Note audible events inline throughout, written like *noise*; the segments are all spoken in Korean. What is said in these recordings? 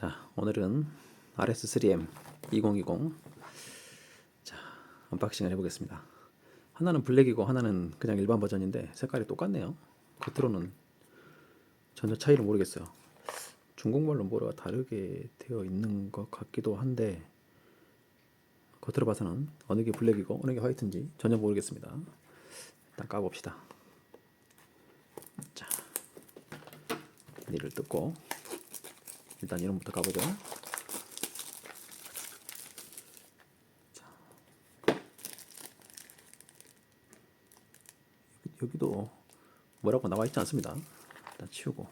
자, 오늘은 RS3M 2020 자, 언박싱을 해보겠습니다. 하나는 블랙이고 하나는 그냥 일반 버전인데 색깔이 똑같네요. 겉으로는 전혀 차이를 모르겠어요. 중국말로 뭐가 다르게 되어 있는 것 같기도 한데 겉으로 봐서는 어느 게 블랙이고 어느 게 화이트인지 전혀 모르겠습니다. 일단 까봅시다. 자, 니를 뜯고 일단 이름부터 가보죠. 여기도 뭐라고 나와 있지 않습니다. 일단 치우고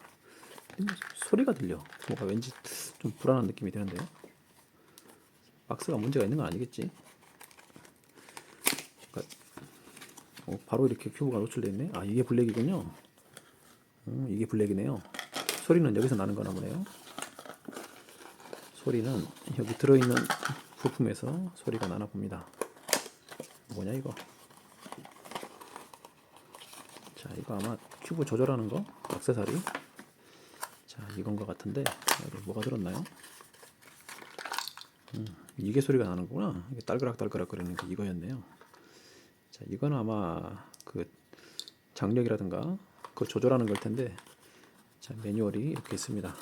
소리가 들려. 뭐가 왠지 좀 불안한 느낌이 드는데요. 박스가 문제가 있는 건 아니겠지? 그러니까 어, 바로 이렇게 큐브가 노출되어 있네. 아 이게 블랙이군요. 음, 이게 블랙이네요. 소리는 여기서 나는 거나 보네요. 소리는 여기 들어있는 부품에서 소리가 나나 봅니다. 뭐냐 이거? 자 이거 아마 큐브 조절하는 거 액세서리. 자 이건 것 같은데 여기 뭐가 들었나요? 음, 이게 소리가 나는구나. 이게 딸그락딸그락 거리는 게 이거였네요. 자 이거는 아마 그 장력이라든가 그걸 조절하는 걸 텐데 자 매뉴얼이 이렇게 있습니다.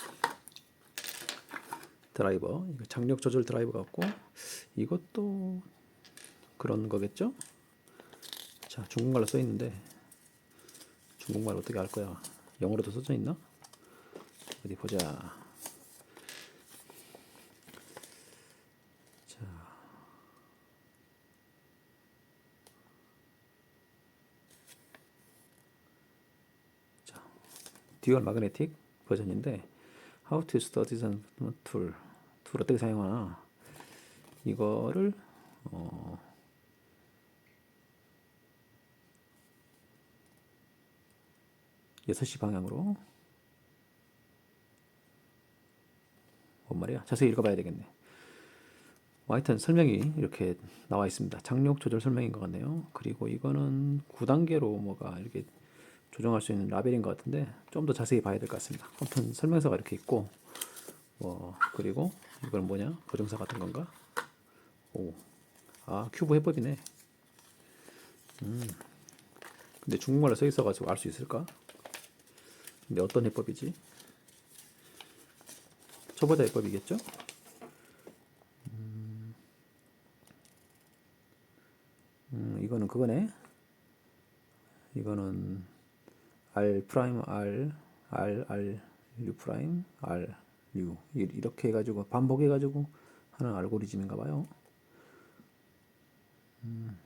드라이버 장력 조절 드라이버 같고 이것도 그런 거겠죠? 자 중국말로 써 있는데 중국말 어떻게 할 거야? 영어로도 써져 있나? 어디 보자. 듀얼 마그네틱 버전인데 How to store 툴 어떻게 사용하나. 이거를 어, 여섯 시 방향으로. 뭔 말이야? 자세히 읽어봐야 되겠네. 뭐 하여튼 설명이 이렇게 나와 있습니다. 장력 조절 설명인 것 같네요. 그리고 이거는 9단계로 뭐가 이렇게 조정할 수 있는 라벨인 것 같은데 좀 더 자세히 봐야 될 것 같습니다. 아무튼 설명서가 이렇게 있고 뭐 그리고 이건 뭐냐? 보정사 같은 건가? 오 아 큐브 해법이네. 음. 근데 중국말로 써 있어가지고 알 수 있을까? 근데 어떤 해법이지? 초보자 해법이겠죠? 음, 음 이거는 그거네. 이거는 R 프라임 R R R U 프라임 R U 이- 이렇게 해가지고 반복해가지고 하는 알고리즘인가 봐요. 음.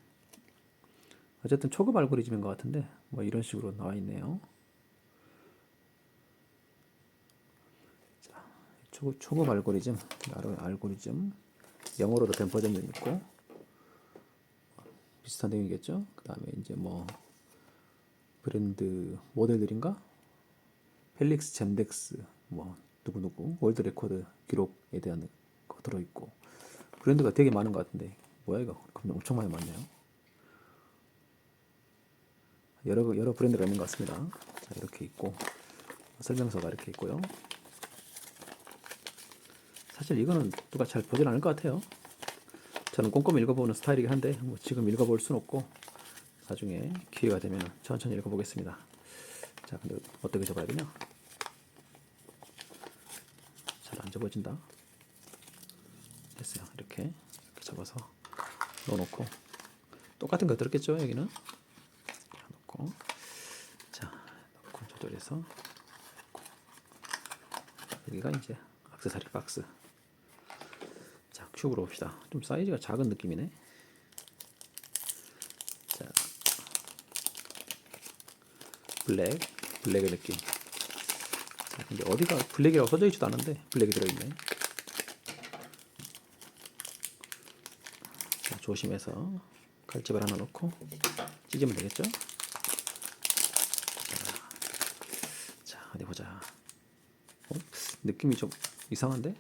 어쨌든 초급 알고리즘인 것 같은데 뭐 이런 식으로 나와 있네요. 자, 초급, 초급 알고리즘, 알- 알고리즘 영어로도 된 버전이 있고 비슷한 내용이겠죠. 그 다음에 이제 뭐 브랜드 모델들인가? 펠릭스 젠덱스 뭐 누구누구 월드 레코드 기록에 대한 거 들어있고 브랜드가 되게 많은 것 같은데 뭐야 이거? 그럼 엄청 많이 많네요. 여러 여러 브랜드가 있는 것 같습니다. 자 이렇게 있고 설명서가 이렇게 있고요. 사실 이거는 누가 잘 보진 않을 것 같아요. 저는 꼼꼼히 읽어보는 스타일이긴 한데 뭐 지금 읽어볼 순 없고 나중에 기회가 되면 천천히 읽어보겠습니다. 자, 근데 어떻게 접어야 되냐? 접어진다. 됐어요. 이렇게 이렇게 접어서 넣어놓고 똑같은 거 들었겠죠? 여기는 자, 넣고 자, 넣고 조절해서. 여기가 이제 액세서리 박스. 자, 큐브로 봅시다. 좀 사이즈가 작은 느낌이네. 자, 블랙, 블랙의 느낌. 자, 근데 어디가 블랙이라고 써져 있지도 않은데 블랙이 들어있네. 자, 조심해서 칼집을 하나 넣고 찢으면 되겠죠? 자, 자 어디 보자. 어? 느낌이 좀 이상한데?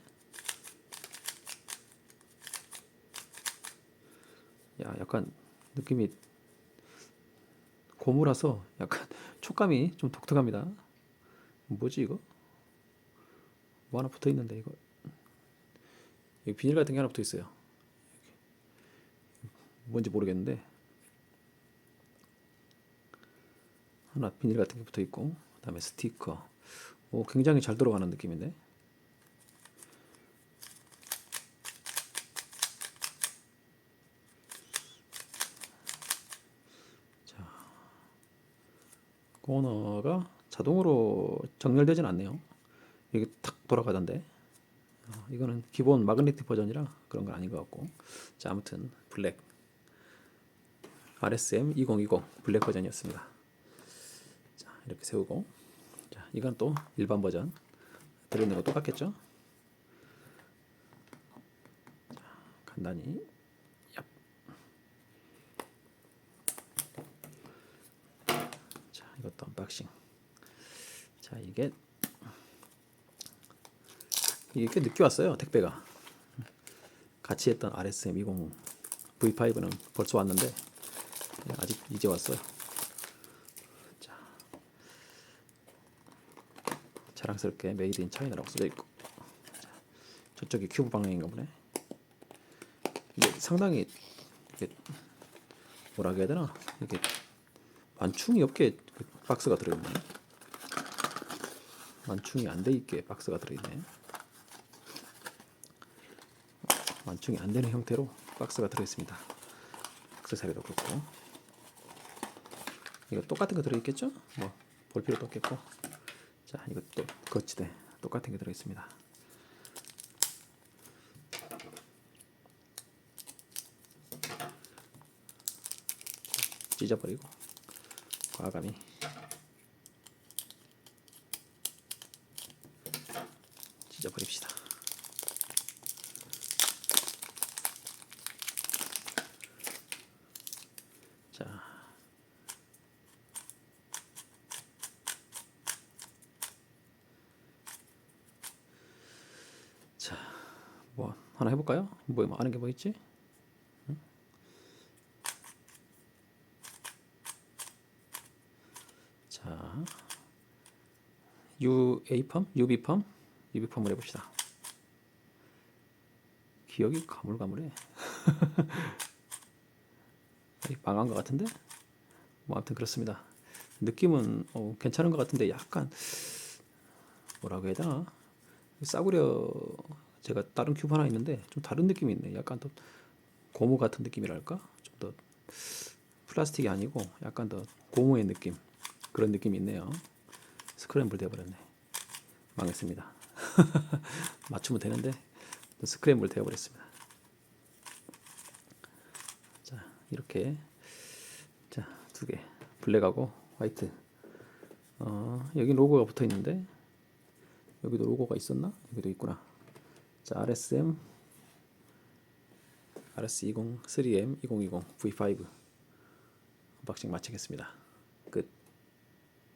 야, 약간 느낌이 고무라서 약간 *laughs* 촉감이 좀 독특합니다. 뭐지 이거? 뭐 하나 붙어 있는데 이거 여기 비닐 같은 게 하나 붙어 있어요. 뭔지 모르겠는데 하나 비닐 같은 게 붙어 있고 그다음에 스티커. 오 굉장히 잘 들어가는 느낌인데. 코너가 자동으로 정렬되진 않네요. 이게 탁 돌아가던데. 어, 이거는 기본 마그네틱 버전이라 그런 건 아닌 것 같고. 자, 아무튼 블랙 RSM 2020 블랙 버전이었습니다. 자, 이렇게 세우고. 자, 이건 또 일반 버전. 들어있는 거 똑같겠죠? 자, 간단히 얍. 자, 이것도 언박싱. 자, 이게 이게 꽤 늦게 왔어요 택배가. 같이 했던 RSM 20 V5는 벌써 왔는데 아직 이제 왔어요. 자, 자랑스럽게 메이드 인 차이나라고 써져 있고 자, 저쪽이 큐브 방향인가 보네. 이게 상당히 이게 뭐라 해야 되나 이게 완충이 없게 그 박스가 들어있네. 완충이 안 돼 있게 박스가 들어있네. 완충이 안 되는 형태로 박스가 들어있습니다. 액세서리도 그렇고 이거 똑같은 거 들어있겠죠? 뭐 볼 필요도 없겠고 자 이것도 거치대 똑같은 게 들어있습니다. 찢어버리고 과감히 찢어버립시다. 자, 자, 뭐 하나 해볼까요? 뭐 아는 게 뭐 있지? 자, UA 펌, UB 펌, UB 펌을 해봅시다. 기억이 가물가물해. *laughs* 이 망한 것 같은데? 뭐 아무튼 그렇습니다. 느낌은 어, 괜찮은 것 같은데 약간 뭐라고 해야 되나? 싸구려 제가 다른 큐브 하나 있는데 좀 다른 느낌이 있네. 약간 더 고무 같은 느낌이랄까? 좀 더 플라스틱이 아니고 약간 더 고무의 느낌 그런 느낌이 있네요. 스크램블 돼버렸네. 망했습니다. *laughs* 맞추면 되는데 또 스크램블 되어버렸습니다. 자 이렇게 자 두 개 블랙하고 화이트 어, 여기 로고가 붙어 있는데 여기도 로고가 있었나? 여기도 있구나. 자 RSM RS20 3M 2020 V5 언박싱 마치겠습니다.